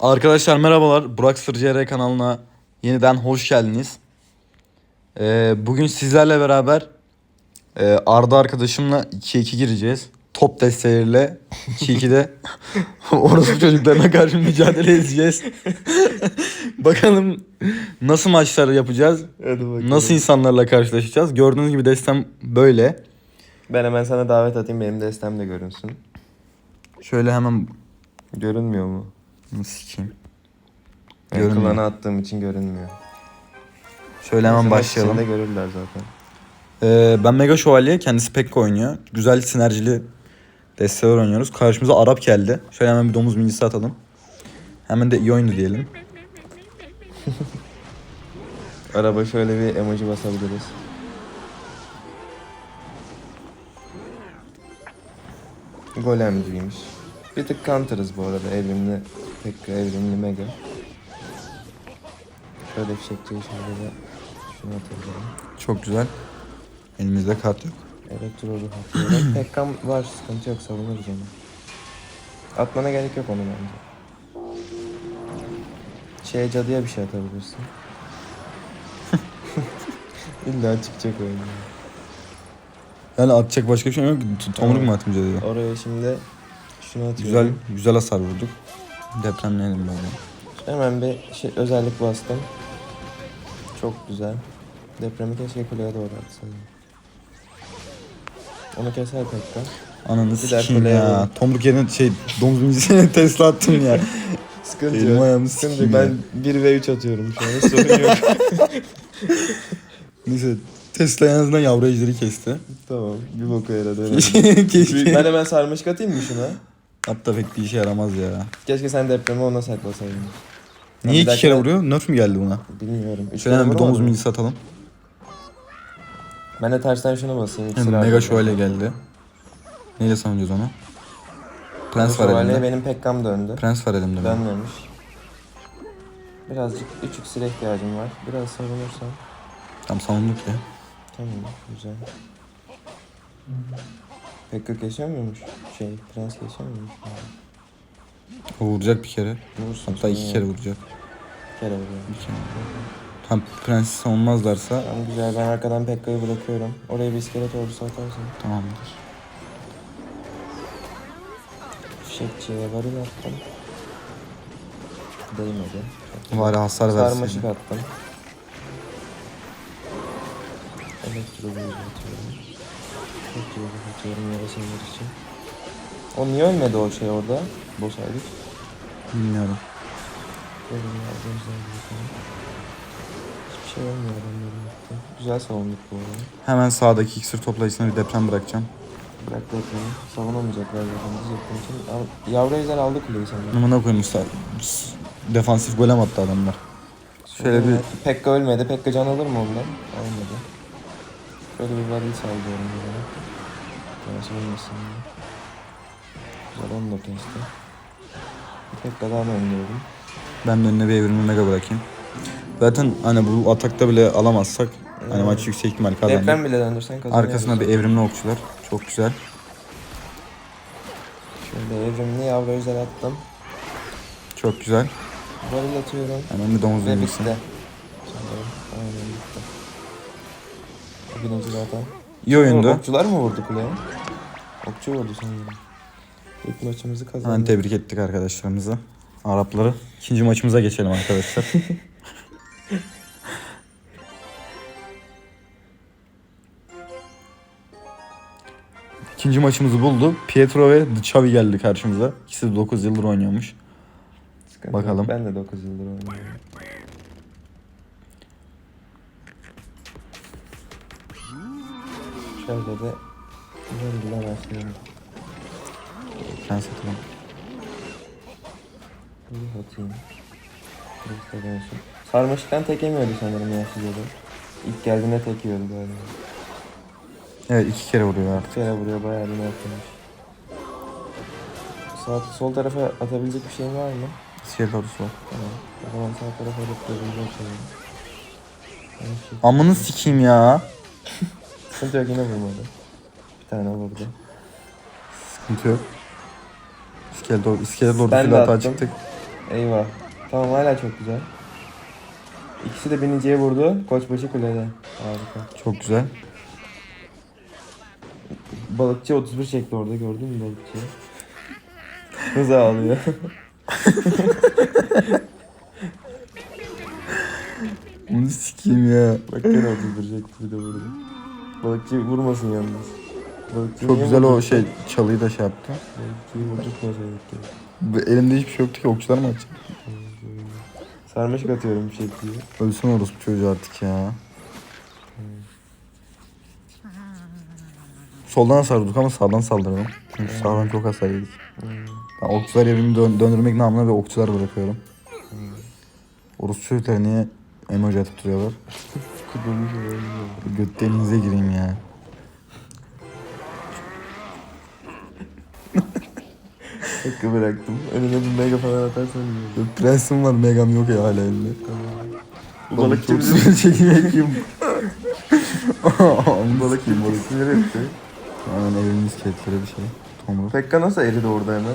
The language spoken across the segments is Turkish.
Arkadaşlar merhabalar. Burak Sır CR kanalına yeniden hoş geldiniz. Ee, bugün sizlerle beraber e, Arda arkadaşımla 2-2 gireceğiz. Top desteleriyle 2-2'de orospu çocuklarına karşı mücadele edeceğiz. Bakalım nasıl maçlar yapacağız? Hadi bakalım. Nasıl insanlarla karşılaşacağız? Gördüğünüz gibi destem böyle. Ben hemen sana davet atayım benim destem de görünsün. Şöyle hemen Görünmüyor mu? Sikeyim. Görünmüyor. klana attığım için görünmüyor. Şöyle hemen başlayalım. içinde görürler zaten. Ee, ben Mega Şövalye, kendisi Pekka oynuyor. Güzel sinerjili desteler oynuyoruz. Karşımıza Arap geldi. Şöyle hemen bir domuz minicisi atalım. Hemen de iyi oyundu diyelim. Araba şöyle bir emoji basabiliriz. Golemciymiş. Bir tık counter'ız bu arada evrimli Pekka, evrimli Mega. Şöyle fişekçiyi şöyle de şunu atabilirim. Çok güzel. Elimizde kart yok. Elektro ruh atıyorum. Pekkam var sıkıntı yok savunuruz onu. Atmana gerek yok onu bence. Şeye cadıya bir şey atabilirsin. İlla çıkacak oyun. Yani atacak başka bir şey yok. Tomruk mu atmayacağız diye. Oraya şimdi şunu atıyorum. Güzel, güzel hasar vurduk. Depremleyelim böyle. Hemen bir şey, özellik bastım. Çok güzel. Depremi keşke kuleye doğru atsaydım. Onu keser Pekka. Ananı Gider sikeyim kuleye ya. Tomruk yerine şey domuz minicisine Tesla attım ya. Sıkıntı Elim yok. Sıkıntı sikeyim yok. Ben 1 ve 3 atıyorum şu an. Sorun yok. Neyse Tesla en azından yavru ejderi kesti. tamam. Bir boku yaradı. Keşke. ben hemen sarmış katayım mı şuna? Pek bir işe yaramaz ya. Keşke sen depremi ona saklasaydın. Niye iki kere vuruyor? Nerf mi geldi buna? Bilmiyorum. Üç Şöyle bir domuz mı? minicisi atalım. Ben de tersten şuna basayım. rahat Mega. Şövalye geldi. Neyle savunacağız onu? Prens var elimde. benim Pekkam döndü. Prens var elimde. Dönmemiş. Birazcık 3 iksire ihtiyacım var. Biraz savunursam. Tam savunduk ya. Tamam güzel. Kesiyor muymuş? Şey prens muymuş? O vuracak bir kere. Vursun Hatta iki kere vuracak. Bir kere vuruyor. Bir kere. Tam prensi savunmazlarsa Tamam güzel ben arkadan Pekka'yı bırakıyorum. Oraya bir iskelet ordusu atarsan. tamamdır. Fişekçiye varil attım. Değmedi. Bari hasar Sarmaşık versin. attım. Elektro bulucu atıyorum. Bulucu atıyorum yarasınlar için. O niye ölmedi o şey orada? Boss aylık. Bilmiyorum. Böyle bir yardımcılar bir. Hiçbir şey olmuyor adamların yaptı. Güzel savunduk bu arada. Hemen sağdaki iksir toplayıcısına bir deprem bırakacağım. Bırak bakalım. Savunamayacaklar zaten biz yaptığım için. Al, yavru ejder aldı kuleyi sanırım. Numuna koymuşlar. Defansif golem attı adamlar. Şöyle bir Pekka ölmedi. Pekka can alır mı ondan? Almadı. Şöyle bir varil sallıyorum buraya. Nasıl olmasın diye. Güzel onu da kesti. Bir Pekka daha öndürdüm. ben de önüne bir evrimli mega bırakayım. Zaten hani bu atakta bile alamazsak hani maç yüksek ihtimal kazanır. Deprem bile döndürsen kazanıyoruz. Arkasına bir evrimli okçular. Çok güzel. Şöyle evrimli yavru ejder attım. Çok güzel. Varil atıyorum. Hemen bir domuz Ve bitti. Sanırım. Aynen bitti. Birinci zaten. İyi oyundu. Okçular mı vurdu kuleye? Okçu vurdu sanırım. İlk maçımızı kazandık. tebrik ettik arkadaşlarımızı. Arapları. İkinci maçımıza geçelim arkadaşlar. İkinci maçımızı buldu. Pietro ve The Xavi geldi karşımıza. İkisi de 9 yıldır oynuyormuş. Sıkıntı Bakalım. Ben de 9 yıldır oynuyorum. Şöyle de Varıl'la başlayalım. Prens atalım. Ruh atayım. Da dönsün. Sarmaşıktan tek yemiyordu sanırım yaşlı da. İlk geldiğinde tek yiyordu galiba. Evet iki kere vuruyor artık. Bir kere vuruyor bayağı bir yapmış. Sağ, sol tarafa atabilecek bir şeyin var mı? İskelet ordusu var. Tamam. O zaman sağ tarafa şey. Yanlış şey. Amını sikeyim ya. Sıkıntı yok yine vurmadı. Bir tane vurdu. Sıkıntı yok. İskelet, or- iskelet Ben de attım. çıktık. Eyvah. Tamam hala çok güzel. İkisi de biniciye vurdu. Koçbaşı kulede. Harika. Çok güzel. Balıkçı 31 çekti orada gördün mü balıkçıyı? Hız ağlıyor. Bunu sikeyim ya. Bak gene 31 çekti bir de vurdu. Balıkçı vurmasın yalnız. Balıkçı Çok güzel o şey çalıyı da şey yaptı. Balıkçıyı vurdurtmasaydık ya. Bu Elimde hiçbir şey yoktu ki okçular mı açacak? Sarmaşık atıyorum bir şey diye. Ölsün orospu çocuğu artık ya. Soldan sarduk ama sağdan saldıralım. Çünkü sağdan çok hasar yedik. Ben okçular yerini dön- döndürmek namına ve okçular bırakıyorum. Orospu çocukları niye emoji atıp duruyorlar? Kudurmuş öyle. Göt denize gireyim ya. Hakkı bıraktım. Önüne bir mega falan atarsan iyi olur. Prensim var Megam yok ya hala elinde. Bu balıkçı çok bizim sinir çekimi kim? balık sinir etti. Aynen evin iskeletleri bir şey. Tomruk. Pekka nasıl eridi orada hemen?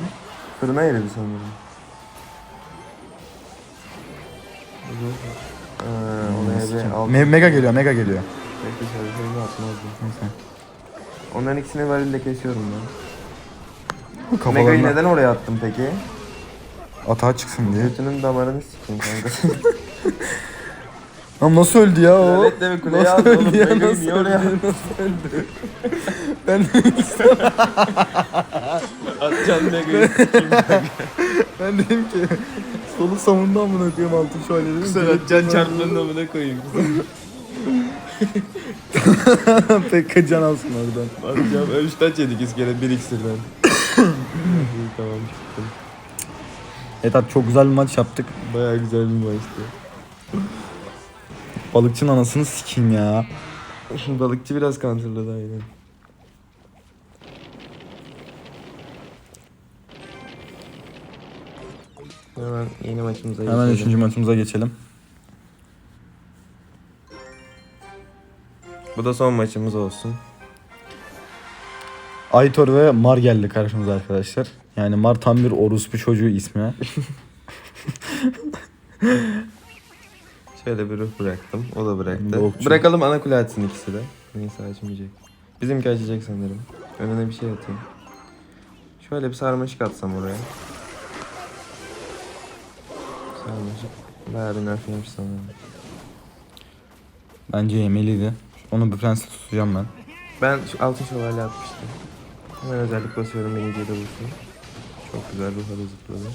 Fırına eridi sanırım. Aa, alt. Me- mega geliyor mega geliyor. Atmazdı. Neyse. Onların ikisini varille kesiyorum ben. Mega'yı Kafalarına neden oraya attım peki? atağa çıksın diye. Götünün damarını sikeyim kanka. Lan nasıl öldü ya o? Laletle mi kuleye Nasıl aldı oğlum? öldü ya, Mega'yı nasıl niye oraya öldü? Ben Atacaksın Mega'yı. ben dedim ki solu savundu amına koyayım altı şu halde dedim. Sen atacaksın çarpmanın amına koyayım. Pekka can alsın oradan. Atacağım. Ölçten yedik iskele bir iksirden. Tamam çıktım. Evet abi çok güzel bir maç yaptık. Baya güzel bir maçtı. Balıkçının anasını sikeyim ya. Balıkçı biraz kantırladı aynen. Hemen yeni maçımıza Hemen geçelim. üçüncü maçımıza geçelim. Bu da son maçımız olsun. Aytor ve Mar geldi karşımıza arkadaşlar. Yani Mar tam bir orospu çocuğu ismi. Şöyle bir ruh bıraktım. O da bıraktı. okçu. Bırakalım ana kule açsın ikisi de. Neyse açmayacak. Bizimki açacak sanırım. Önüne bir şey atayım. Şöyle bir sarmaşık atsam oraya. Sarmaşık. Bayağı bir nerf yemiş sanırım. Bence yemeliydi. Onu bir prenses tutacağım ben. Ben şu altın şövalye atmıştım. Hemen özellik basıyorum beni de vursun. Çok güzel ruha da zıpladı.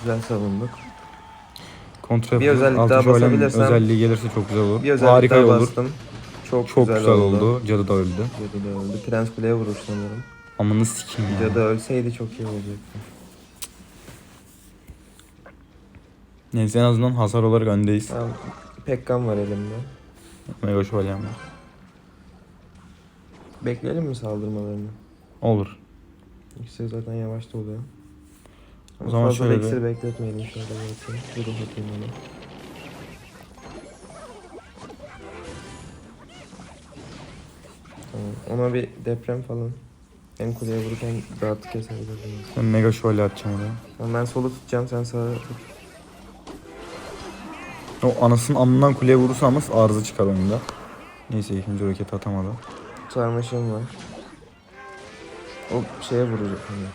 Güzel savunduk. Kontrol Bir özellik daha basabilirsem- Özelliği gelirse çok güzel olur. Bir özellik Harika daha olur. bastım. Çok, Çok güzel, oldu. Cadı da öldü. Cadı da öldü. Prens kuleye vurur sanırım. Amanı sikeyim ya. Cadı ölseydi çok iyi olacaktı. Neyse en azından hasar olarak öndeyiz. Tamam. Pekkan var elimde. Mega şövalyem var. Bekleyelim mi saldırmalarını? Olur. İkisi zaten yavaş da oluyor. O zaman fazla şöyle iksir bekletmeyelim şöyle. Bir ruh atayım ona. Tamam. Ona bir deprem falan. Hem kuleye vururken rahat kesebiliriz. Ben mega şövalye atacağım oraya. Tamam ben solu tutacağım sen sağa tut. O anasının amından kuleye vurursa ama arıza çıkar oyunda. Neyse ikinci roketi atamadı. Sarmaşığım var. O şeye vuracak hani.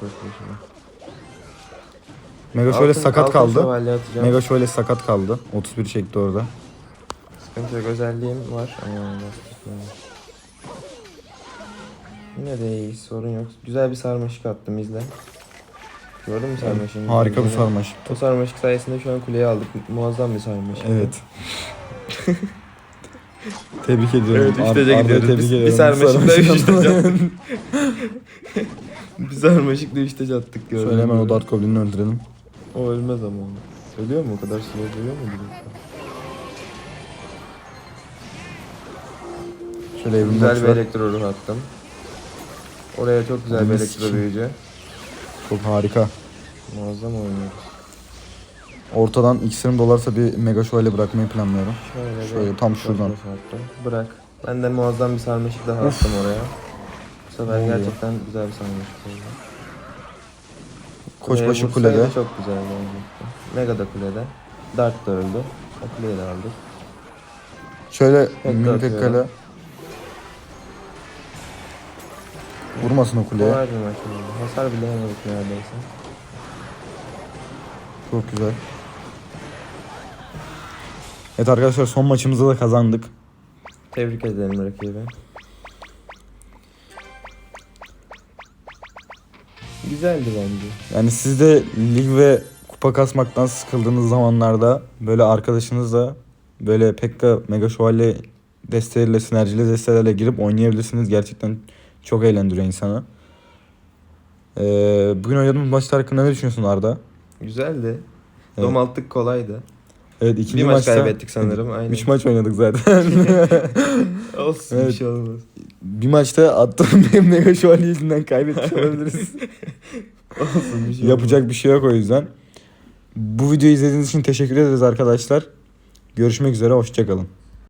Koş koşuna. Mega şöyle Altın- sakat altın kaldı. Mega şöyle sakat kaldı. 31 çekti orada. Sıkıntı yok özelliğim var. Ama. Yine de iyi sorun yok. Güzel bir sarmaşık attım izle. Gördün mü sarmaşığı? Harika bir sarmaşık. O sarmaşık sayesinde şu an kuleyi aldık. Muazzam bir sarmaşık. Evet. tebrik ediyorum. Evet, üçte de Ar- Arda'yı gidiyoruz. Tebrik Bir- bir ediyorum. sarmaşıkla sarmaşık üçte atamadı. bir sarmaşıkla işte attık gördün Şöyle hemen o Dark Goblin'i öldürelim. O ölmez ama onu. Ölüyor mu? O kadar slow ölüyor mu? Şöyle Güzel bir elektro ruh attım. Oraya çok güzel bir elektro büyücü. Çok harika. Muazzam oynuyoruz. Ortadan iksirim dolarsa bir mega şövalye bırakmayı planlıyorum. Şöyle, Şöyle tam şuradan. Bırak. Ben de muazzam bir sarmaşık daha attım oraya. Bu sefer oluyor? gerçekten güzel bir sarmaşık oldu. Koçbaşı kulede. çok güzel olacaktı. Mega da kulede. Dart da öldü. O kuleyi de aldık. Şöyle Pekka vurmasın o kuleye. Kolay bir maç oldu. Hasar bile yemedik neredeyse. Çok güzel. Evet arkadaşlar son maçımızda da kazandık. Tebrik edelim rakibi. Güzeldi bence. Yani siz de lig ve kupa kasmaktan sıkıldığınız zamanlarda böyle arkadaşınızla böyle Pekka Mega Şövalye desteğiyle, sinerjili desteğlerle girip oynayabilirsiniz. Gerçekten çok eğlendiriyor insanı. Ee, bugün oynadığımız maçlar hakkında ne düşünüyorsun Arda? Güzeldi. Evet. Domalttık kolaydı. Evet ikinci Bir maç maçta... kaybettik sanırım, aynen. Üç maç oynadık zaten. Olsun Evet. bir şey olmaz. bir maçta attığım bir Mega Şövalye yüzünden kaybetmiş olabiliriz. Olsun bir şey Yapacak bir şey yok o yüzden. Bu videoyu izlediğiniz için teşekkür ederiz arkadaşlar. Görüşmek üzere, hoşçakalın.